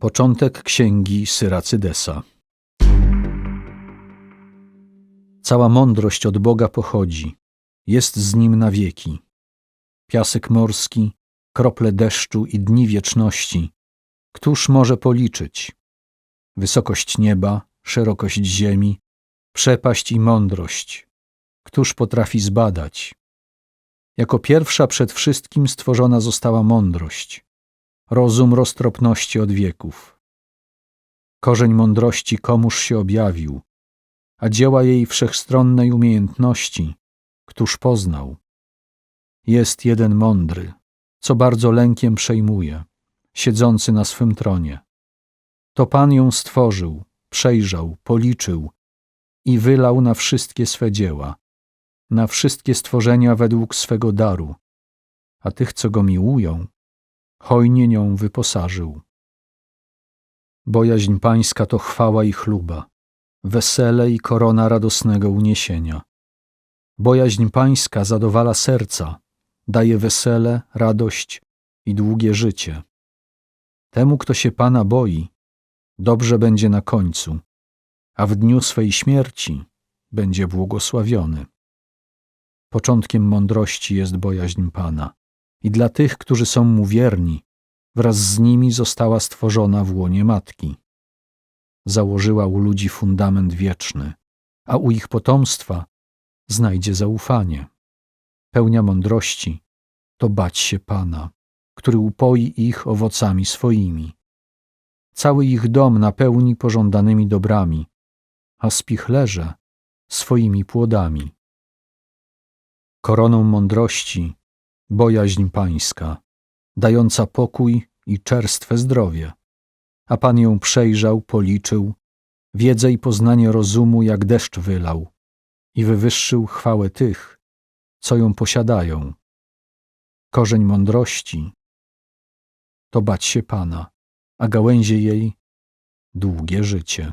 Początek księgi Syracydesa. Cała mądrość od Boga pochodzi, jest z nim na wieki. Piasek morski, krople deszczu i dni wieczności, któż może policzyć? Wysokość nieba, szerokość ziemi, przepaść i mądrość, któż potrafi zbadać? Jako pierwsza przed wszystkim stworzona została mądrość, rozum roztropności od wieków. Korzeń mądrości komuż się objawił, a dzieła jej wszechstronnej umiejętności, któż poznał? Jest jeden mądry, co bardzo lękiem przejmuje, siedzący na swym tronie. To Pan ją stworzył, przejrzał, policzył i wylał na wszystkie swe dzieła, na wszystkie stworzenia według swego daru, a tych, co go miłują, hojnie nią wyposażył. Bojaźń pańska to chwała i chluba, wesele i korona radosnego uniesienia. Bojaźń pańska zadowala serca, daje wesele, radość i długie życie. Temu, kto się Pana boi, dobrze będzie na końcu, a w dniu swej śmierci będzie błogosławiony. Początkiem mądrości jest bojaźń Pana i dla tych, którzy są mu wierni, wraz z nimi została stworzona w łonie matki. Założyła u ludzi fundament wieczny, a u ich potomstwa znajdzie zaufanie. Pełnia mądrości to bać się Pana, który upoi ich owocami swoimi. Cały ich dom napełni pożądanymi dobrami, a spichlerze swoimi płodami. Koroną mądrości bojaźń pańska, dająca pokój i czerstwe zdrowie. A Pan ją przejrzał, policzył, wiedzę i poznanie rozumu jak deszcz wylał i wywyższył chwałę tych, co ją posiadają. Korzeń mądrości to bać się Pana, a gałęzie jej długie życie.